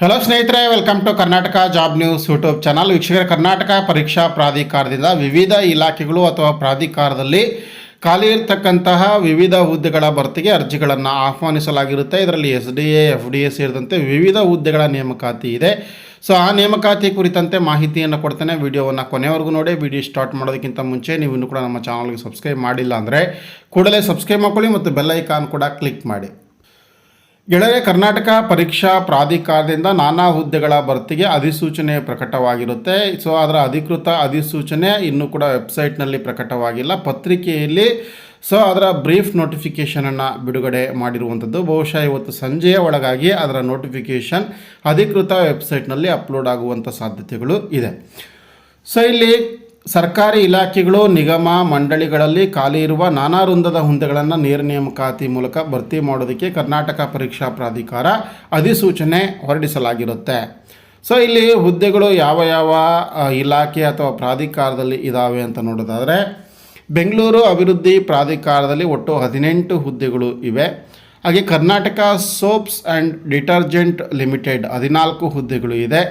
Hello ಸ್ನೇಹಿತರೆ welcome to Karnataka job news YouTube channel ವೀಕ್ಷಕರ, ಕರ್ನಾಟಕ ಪರೀಕ್ಷಾ ಪ್ರಾಧಿಕಾರದಿಂದ ವಿವಿಧ ಇಲಾಖೆಗಳು ಅಥವಾ ಪ್ರಾಧಿಕಾರದಲ್ಲಿ ಖಾಲಿ ಇರತಕ್ಕಂತಹ ವಿವಿಧ ಹುದ್ದೆಗಳ ಭರ್ತಿಗೆ ಅರ್ಜಿಗಳನ್ನು ಆಹ್ವಾನಿಸಲಾಗಿರುತ್ತೆ. ಇದರಲ್ಲಿ S D A F D A ಸೇರಿದಂತೆ ವಿವಿಧ ಹುದ್ದೆಗಳ ನೇಮಕಾತಿ ಇದೆ. ಸೊ ಆ ನೇಮಕಾತಿ ಕುರಿತಂತೆ ಮಾಹಿತಿಯನ್ನು ಕೊಡ್ತೇನೆ. ವಿಡಿಯೋವನ್ನು ಕೊನೆವರೆಗೂ ನೋಡಿ. ವಿಡಿಯೋ ಸ್ಟಾರ್ಟ್ ಮಾಡೋದಕ್ಕಿಂತ ಮುಂಚೆ ನೀವು ಇನ್ನೂ ಕೂಡ ನಮ್ಮ ಚಾನಲ್ಗೆ ಸಬ್ಸ್ಕ್ರೈಬ್ ಮಾಡಿಲ್ಲ ಅಂದರೆ ಕೂಡಲೇ ಸಬ್ಸ್ಕ್ರೈಬ್ ಮಾಡ್ಕೊಳ್ಳಿ ಮತ್ತು ಬೆಲ್ ಐಕಾನ್ ಕೂಡ ಕ್ಲಿಕ್ ಮಾಡಿ. ಗೆಳೆಯ ಕರ್ನಾಟಕ ಪರೀಕ್ಷಾ ಪ್ರಾಧಿಕಾರದಿಂದ ನಾನಾ ಹುದ್ದೆಗಳ ಭರ್ತಿಗೆ ಅಧಿಸೂಚನೆ ಪ್ರಕಟವಾಗಿರುತ್ತೆ. ಸೊ ಅದರ ಅಧಿಕೃತ ಅಧಿಸೂಚನೆ ಇನ್ನೂ ಕೂಡ ವೆಬ್ಸೈಟ್ನಲ್ಲಿ ಪ್ರಕಟವಾಗಿಲ್ಲ. ಪತ್ರಿಕೆಯಲ್ಲಿ ಸೊ ಅದರ ಬ್ರೀಫ್ ನೋಟಿಫಿಕೇಷನನ್ನು ಬಿಡುಗಡೆ ಮಾಡಿರುವಂಥದ್ದು. ಬಹುಶಃ ಇವತ್ತು ಸಂಜೆಯ ಒಳಗಾಗಿ ಅದರ ನೋಟಿಫಿಕೇಷನ್ ಅಧಿಕೃತ ವೆಬ್ಸೈಟ್ನಲ್ಲಿ ಅಪ್ಲೋಡ್ ಆಗುವಂಥ ಸಾಧ್ಯತೆಗಳು ಇದೆ. ಸೊ ಇಲ್ಲಿ ಸರ್ಕಾರಿ ಇಲಾಖೆಗಳು, ನಿಗಮ, ಮಂಡಳಿಗಳಲ್ಲಿ ಖಾಲಿ ಇರುವ ನಾನಾ ವೃಂದದ ಹುದ್ದೆಗಳನ್ನು ನೇರ ನೇಮಕಾತಿ ಮೂಲಕ ಭರ್ತಿ ಮಾಡೋದಕ್ಕೆ ಕರ್ನಾಟಕ ಪರೀಕ್ಷಾ ಪ್ರಾಧಿಕಾರ ಅಧಿಸೂಚನೆ ಹೊರಡಿಸಲಾಗಿರುತ್ತೆ. ಸೊ ಇಲ್ಲಿ ಹುದ್ದೆಗಳು ಯಾವ ಯಾವ ಇಲಾಖೆ ಅಥವಾ ಪ್ರಾಧಿಕಾರದಲ್ಲಿ ಇದ್ದಾವೆ ಅಂತ ನೋಡೋದಾದರೆ, ಬೆಂಗಳೂರು ಅಭಿವೃದ್ಧಿ ಪ್ರಾಧಿಕಾರದಲ್ಲಿ ಒಟ್ಟು ಹದಿನೆಂಟು ಹುದ್ದೆಗಳು ಇವೆ. ಹಾಗೆ Karnataka soaps and detergent limited ಹದಿನಾಲ್ಕು ಹುದ್ದೆಗಳು ಇದೆ.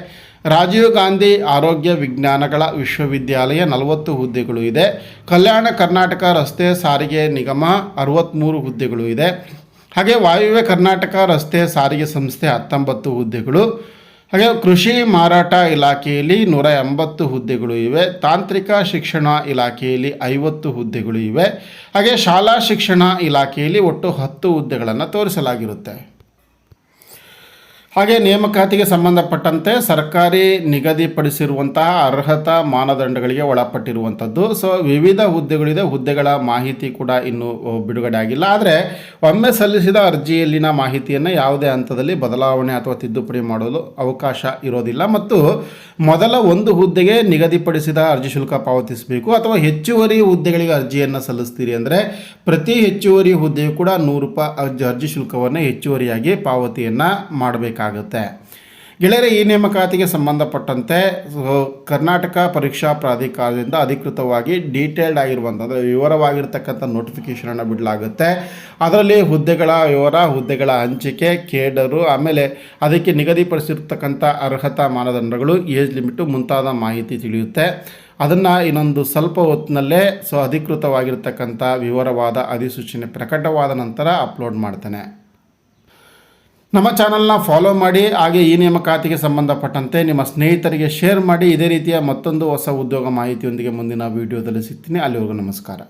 ರಾಜೀವ್ ಗಾಂಧಿ ಆರೋಗ್ಯ ವಿಜ್ಞಾನಗಳ ವಿಶ್ವವಿದ್ಯಾಲಯ ನಲವತ್ತು ಹುದ್ದೆಗಳು ಇದೆ. ಕಲ್ಯಾಣ ಕರ್ನಾಟಕ ರಸ್ತೆ ಸಾರಿಗೆ ನಿಗಮ ಅರವತ್ತ್ಮೂರು ಹುದ್ದೆಗಳು ಇದೆ. ಹಾಗೆ ವಾಯುವ್ಯ ಕರ್ನಾಟಕ ರಸ್ತೆ ಸಾರಿಗೆ ಸಂಸ್ಥೆ ಹತ್ತೊಂಬತ್ತು ಹುದ್ದೆಗಳು. ಹಾಗೆ ಕೃಷಿ ಮಾರಾಟ ಇಲಾಖೆಯಲ್ಲಿ ನೂರ ಎಂಬತ್ತು ಹುದ್ದೆಗಳು ಇವೆ, ತಾಂತ್ರಿಕ ಶಿಕ್ಷಣ ಇಲಾಖೆಯಲ್ಲಿ ಐವತ್ತು ಹುದ್ದೆಗಳು ಇವೆ. ಹಾಗೆ ಶಾಲಾ ಶಿಕ್ಷಣ ಇಲಾಖೆಯಲ್ಲಿ ಒಟ್ಟು ಹತ್ತು ಹುದ್ದೆಗಳನ್ನು ತೋರಿಸಲಾಗಿರುತ್ತೆ. ಹಾಗೆ ನೇಮಕಾತಿಗೆ ಸಂಬಂಧಪಟ್ಟಂತೆ ಸರ್ಕಾರಿ ನಿಗದಿಪಡಿಸಿರುವಂತಹ ಅರ್ಹತಾ ಮಾನದಂಡಗಳಿಗೆ ಒಳಪಟ್ಟಿರುವಂಥದ್ದು. ಸೊ ವಿವಿಧ ಹುದ್ದೆಗಳಿದೆ. ಹುದ್ದೆಗಳ ಮಾಹಿತಿ ಕೂಡ ಇನ್ನೂ ಬಿಡುಗಡೆ ಆಗಿಲ್ಲ. ಆದರೆ, ಒಮ್ಮೆ ಸಲ್ಲಿಸಿದ ಅರ್ಜಿಯಲ್ಲಿನ ಮಾಹಿತಿಯನ್ನು ಯಾವುದೇ ಹಂತದಲ್ಲಿ ಬದಲಾವಣೆ ಅಥವಾ ತಿದ್ದುಪಡಿ ಮಾಡಲು ಅವಕಾಶ ಇರೋದಿಲ್ಲ. ಮತ್ತು ಮೊದಲ ಒಂದು ಹುದ್ದೆಗೆ ನಿಗದಿಪಡಿಸಿದ ಅರ್ಜಿ ಶುಲ್ಕ ಪಾವತಿಸಬೇಕು ಅಥವಾ ಹೆಚ್ಚುವರಿ ಹುದ್ದೆಗಳಿಗೆ ಅರ್ಜಿಯನ್ನು ಸಲ್ಲಿಸ್ತೀರಿ ಅಂದರೆ, ಪ್ರತಿ ಹೆಚ್ಚುವರಿ ಹುದ್ದೆಯು ಕೂಡ ನೂರು ರೂಪಾಯಿ ಅರ್ಜಿ ಶುಲ್ಕವನ್ನು ಹೆಚ್ಚುವರಿಯಾಗಿ ಪಾವತಿಯನ್ನು ಮಾಡಬೇಕಾಗುತ್ತೆ ಗೆಳೆಯರ, ಈ ನೇಮಕಾತಿಗೆ ಸಂಬಂಧಪಟ್ಟಂತೆ ಕರ್ನಾಟಕ ಪರೀಕ್ಷಾ ಪ್ರಾಧಿಕಾರದಿಂದ ಅಧಿಕೃತವಾಗಿ ಡೀಟೇಲ್ಡ್ ಆಗಿರುವಂಥ ಅಂದರೆ ವಿವರವಾಗಿರ್ತಕ್ಕಂಥ ನೋಟಿಫಿಕೇಷನನ್ನು ಬಿಡಲಾಗುತ್ತೆ. ಅದರಲ್ಲಿ ಹುದ್ದೆಗಳ ವಿವರ, ಹುದ್ದೆಗಳ ಹಂಚಿಕೆ, ಕೇಡರು, ಆಮೇಲೆ ಅದಕ್ಕೆ ನಿಗದಿಪಡಿಸಿರ್ತಕ್ಕಂಥ ಅರ್ಹತಾ ಮಾನದಂಡಗಳು, ಏಜ್ ಲಿಮಿಟು, ಮುಂತಾದ ಮಾಹಿತಿ ತಿಳಿಯುತ್ತೆ. ಅದನ್ನು ಇನ್ನೊಂದು ಸ್ವಲ್ಪ ಹೊತ್ತಿನಲ್ಲೇ, ಸೊ, ಅಧಿಕೃತವಾಗಿರ್ತಕ್ಕಂಥ ವಿವರವಾದ ಅಧಿಸೂಚನೆ ಪ್ರಕಟವಾದ ನಂತರ ಅಪ್ಲೋಡ್ ಮಾಡ್ತೇನೆ. ನಮ್ಮ ಚಾನಲ್ನ ಫಾಲೋ ಮಾಡಿ, ಹಾಗೆ ಈ ನೇಮಕಾತಿಗೆ ಸಂಬಂಧಪಟ್ಟಂತೆ ನಿಮ್ಮ ಸ್ನೇಹಿತರಿಗೆ ಶೇರ್ ಮಾಡಿ, ಇದೇ ರೀತಿಯ ಮತ್ತೊಂದು ಹೊಸ ಉದ್ಯೋಗ ಮಾಹಿತಿಯೊಂದಿಗೆ ಮುಂದಿನ ವೀಡಿಯೋದಲ್ಲಿ ಸಿಗ್ತೀನಿ. ಅಲ್ಲಿವರೆಗೂ ನಮಸ್ಕಾರ.